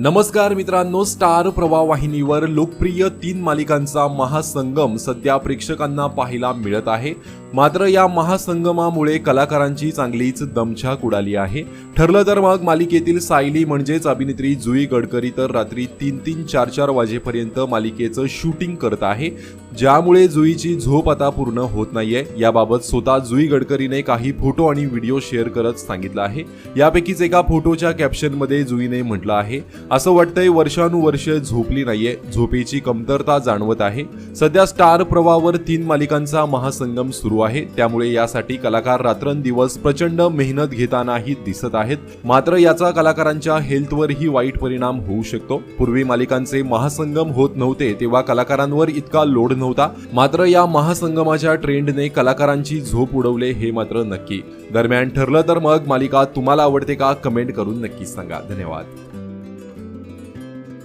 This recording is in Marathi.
नमस्कार मित्रांनो स्टार प्रवाह वाहिनीवर लोकप्रिय तीन मालिकांचा महासंगम सध्या प्रेक्षकांना पाहायला मिळत आहे. मात्र या महासंगमामुळे कलाकारांची चांगलीच दमछाक उडाली आहे. ठरलं तर मग मालिकेतील सायली म्हणजेच अभिनेत्री जुई गडकरी तर रात्री तीन तीन चार चार वाजेपर्यंत मालिकेचं शूटिंग करत आहे. ज्यामुळे जुईची झोप आता पूर्ण होत नाहीये. याबाबत स्वतः जुई गडकरीने काही फोटो आणि व्हिडिओ शेअर करत सांगितलं आहे. यापैकीच एका फोटोच्या कॅप्शनमध्ये जुईने म्हटलं आहे असं वाटतंय वर्षानुवर्ष झोपली नाहीये. झोपेची कमतरता जाणवत आहे. सध्या स्टार प्रवाहावर तीन मालिकांचा महासंगम सुरू आहे. त्यामुळे यासाठी कलाकार रात्रंदिवस प्रचंड मेहनत घेतानाही दिसत आहेत. मात्र याचा कलाकारांच्या हेल्थवरही वाईट परिणाम होऊ शकतो. पूर्वी मालिकांचे महासंगम होत नव्हते तेव्हा कलाकारांवर इतका लोड नव्हता. मात्र या महासंगमाच्या ट्रेंडने कलाकारांची झोप उडवले हे मात्र नक्की. दरम्यान ठरलं तर मग मालिका तुम्हाला आवडते का? कमेंट करून नक्कीच सांगा. धन्यवाद.